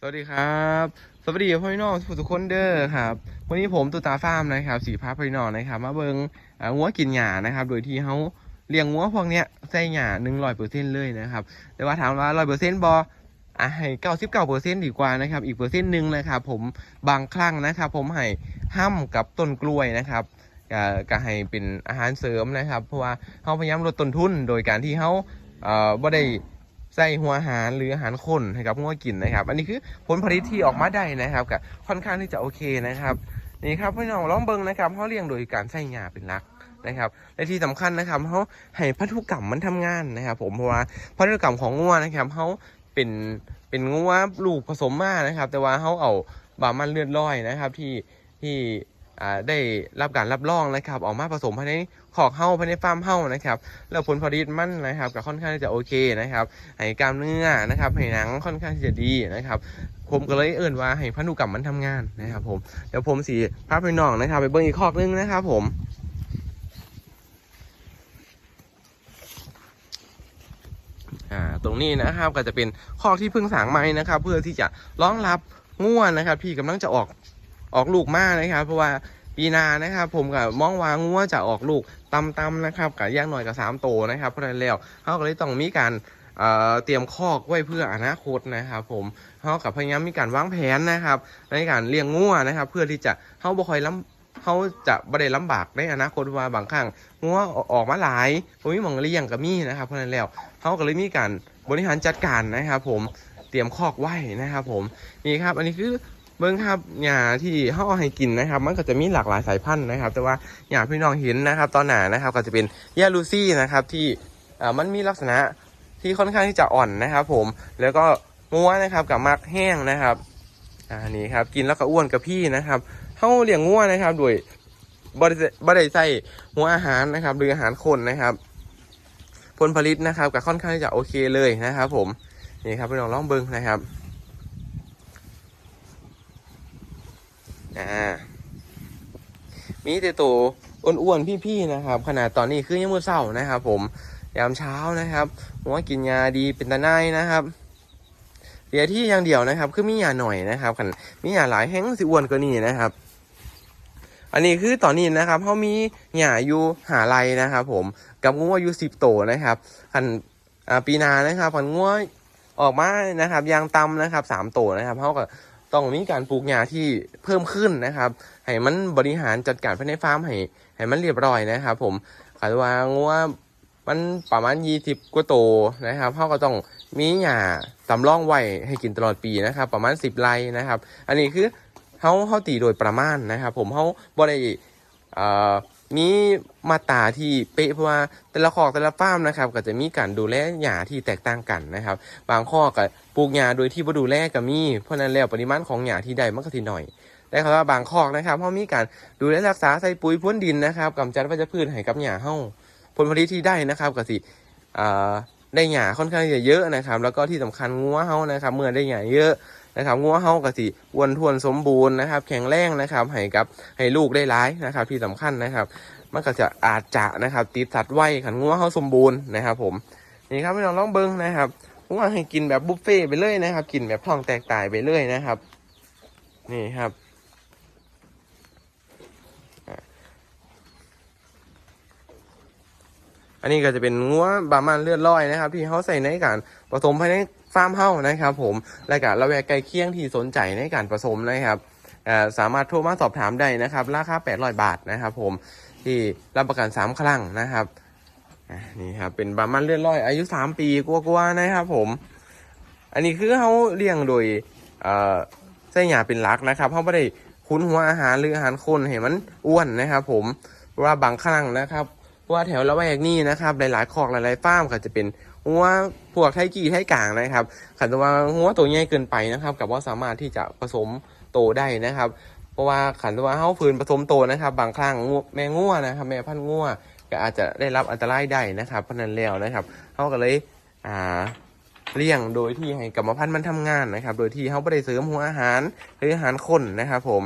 สวัสดีครับสวัสดีพ่อพี่น้องทุกคนเด้อครับวันนี้ผมตุตาฟาร์มนะครับสีฟ้าพี่น้องนะครับ มาเบิงอ่างัวกินหญ้านะครับ โดยที่เขาเลี้ยงงัวพวกเนี้ยใส่หญ้าหนึ่งร้อยเปอร์เซ็นต์เลยนะครับ แต่ว่าถามว่าร้อยเปอร์เซ็นต์บออะให้เก้าสิบเก้าเปอร์เซ็นต์ดีกว่านะครับ อีกเปอร์เซ็นต์หนึ่งนะครับ ผมบางครั้งนะครับ ผมให้ห้ำกับต้นกล้วยนะครับก็ก็ให้เป็นอาหารเสริมนะครับ เพราะว่าเขาพยายามลดต้นทุนโดยการที่เขาเอ่อบ่ได้ ใส่หัวอาหารหรืออาหารข้นให้กับงัวกินนะครับ อันนี้คือผลผลิตที่ออกมาได้นะครับก็ค่อนข้างที่จะโอเคนะครับนี่ครับพี่น้องลองเบิงนะครับเขาเลี้ยงโดยการใส่หญ้าเป็นหลักนะครับและที่สำคัญนะครับเขาให้พันธุกรรมมันทำงานนะครับผมเพราะว่าพันธุกรรมของงัวนะครับเขาเป็นเป็นงัวลูกผสมมานะครับ แต่ว่าเขาเอาบามันเลือดลอยนะครับที่ที่ ได้รับการรับรองนะครับออกมาผสมภายในขอกเฮ้าภายในฟาร์มเฮ้านะครับแล้วผลผลิตมันนะครับก็ค่อนข้างที่จะโอเคนะครับให้กล้ามเนื้อนะครับให้หนังค่อนข้างที่จะดีนะครับผมก็เลยเอิ่นว่าให้พันธุกรรมมันทำงานนะครับ ผมเดี๋ยวผมสีพาไปน้องนะครับ ไปเบิ้งอีกคอกนึงนะครับ ผมตรงนี้นะครับก็จะเป็นคอกที่เพิ่งสางใหม่นะครับ เพื่อที่จะรองรับง่วนนะครับ ที่กำลังจะออก ออกลูกมากนะครับ เพราะว่าปีนานะครับ ผมกับมองว่างัวจะออกลูกตำๆนะครับกับย่างหน่อยกับสามโตนะครับเพราะนั้นแล้วเขาก็เลยต้องมีการเเตรียมคอกไว้เพื่ออนาคตนะครับผมเขากับพยายามมีการวางแผนนะครับในการเลี้ยงงัวนะครับ เพื่อที่จะเขาบ่คอยล้ำเขาจะบ่ได้ลำบากในอนาคตว่าบางครั้งงัวออกมาหลายผมมีหมองเลี้ยงก็มีนะครับเพราะฉะนั้นแล้วเขาก็เลยมีการบริหารจัดการนะครับ ผมเตรียมคอกไว้นะครับ ผมนี่ครับ อันนี้คือ เบิ้งครับหญ้าที่เขาเอาให้กินนะครับ มันก็จะมีหลากหลายสายพันธุ์นะครับ แต่ว่าหญ้าพี่น้องเห็นนะครับ ตอนหนานะครับ ก็จะเป็นหญ้าลูซี่นะครับ ที่อ่อมันมีลักษณะที่ค่อนข้างที่จะอ่อนนะครับ ผมแล้วก็งัวนะครับกับมักแห้งนะครับอ่านี่ครับกินแล้วก็อ้วนกับพี่นะครับเท่าเลี้ยงงัวนะครับโดยบริบริใส่หัวอาหารนะครับ หรืออาหารคนนะครับ ผลผลิตนะครับก็ค่อนข้างที่จะโอเคเลยนะครับ ผมนี่ครับพี่น้องลองเบิ้งนะครับามีแต่ตัวอ้วนๆพี่ๆนะครับ ขนาดตอนนี้คือยังมือเศร้านะครับ ผมยามเช้านะครับผมว่ากินยาดีเป็นตาไนายนะครับเสียที่อย่างเดียวนะครับ คือมียาหน่อยนะครับขันมียาหลายแห้งสิอ้วนกว่านี้นะครับ อันนี้คือตอนนี้นะครับเขามีหญ้าอยู่หาไรนะครับ ผมกับงัวอยู่สิบโตนะครับขันปีนานะครับขันงัวออกมานะครับยางตำนะครับสามโตนะครับเขาก็ ต้องมีการปลูกหญ้าที่เพิ่มขึ้นนะครับให้มันบริหารจัดการภายในฟาร์มให้ให้มันเรียบร้อยนะครับผมขันว่างัวมันประมาณยี่สิบกว่าโตนะครับเขาก็ต้องมีหญ้าสำรองไว้ให้กินตลอดปีนะครับ ประมาณสิบไร่นะครับ อันนี้คือเขาเขาตีโดยประมาณนะครับ ผมเขาบ่ได้เอ่อ มีมาตาที่เป๊ะเพราะว่าแต่ละคอกแต่ละฟาร์มนะครับ ก็จะมีการดูแลหญ้าที่แตกต่างกันนะครับ บางข้อก็ปลูกหญ้าโดยที่บ่ดูแลก็มีเพราะนั้นแล้วปริมาณของหญ้าที่ได้มันก็สิหน่อยแต่ครับว่าบางคอกนะครับเขามีการดูแลรักษาใส่ปุ๋ยพ่นดินนะครับกำจัดวัชพืชให้กับหญ้าเฮาผลผลิตที่ได้นะครับก็สิได้หญ้าค่อนข้างจะเยอะนะครับ แล้วก็ที่สำคัญงัวเฮานะครับ เมื่อได้หญ้าเยอะ นะครับงัวเฮาก็สิอ้วนท้วนสมบูรณ์นะครับ แข็งแรงนะครับให้กับให้ลูกได้ร้ายนะครับ ที่สำคัญนะครับมันก็จะอาจจะนะครับติดสัตว์ไว้ขันงัวเฮาสมบูรณ์นะครับผมนี่ครับพี่น้องลองเบิ้งนะครับงัวให้กินแบบบุฟเฟ่ไปเลยนะครับ กินแบบท้องแตกตายไปเลยนะครับ นี่ครับอันนี้ก็จะเป็นงัวบามันเลือดลอยนะครับ ที่เขาใส่ในการผสมภายใน ฟาร์มเฮ้านะครับผมและก็ระแวกใกล้เคียงที่สนใจในการผสมนะครับสามารถโทรมาสอบถามได้นะครับ ราคา 800 บาทนะครับผมที่รับประกัน 3 ครั้งนะครับอะนี่ครับเป็นบามันเลื่อดลอยอายุ 3 ปีกว่าๆนะครับผม อันนี้คือเขาเลี้ยงโดยเอ่อไส้หยาเป็นลักนะครับเขาไม่ได้คุ้นหัวอาหารหรืออาหารคนให้มันอ้วนนะครับ ผมว่าบางครั้งนะครับ ว่าแถวละแวกนี้นะครับ หลายๆคอกหลายๆฟาร์มก็จะเป็น หัวพวกไทกี้ไทกลางนะครับขันตัวว่าหัวตัวใหญ่เกินไปนะครับ กับว่าสามารถที่จะผสมโตได้นะครับ เพราะว่าขันตัวว่าเฮาฝืนผสมโตนะครับ บางครั้งแม่งัวนะครับ แม่พันงัวก็อาจจะได้รับอันตรายได้นะครับ เพราะนั้นแล้วนะครับเฮาก็เลยอ่าเลี้ยงโดยที่ให้กรรมพันธุ์มันทำงานนะครับ โดยที่เฮาไม่ได้เสริมหัวอาหารหรืออาหารคนนะครับ ผม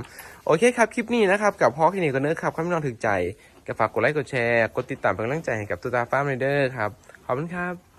โอเคครับ คลิปนี้นะครับ กับพ่อคลินิกกันเนื้อครับข้าพี่น้องถึงใจก็ฝากกดไลค์ กดแชร์ กดติดตามเป็นกำลังใจให้กับตูตาฟ้ามเรเดอร์ครับ ขอบคุณครับ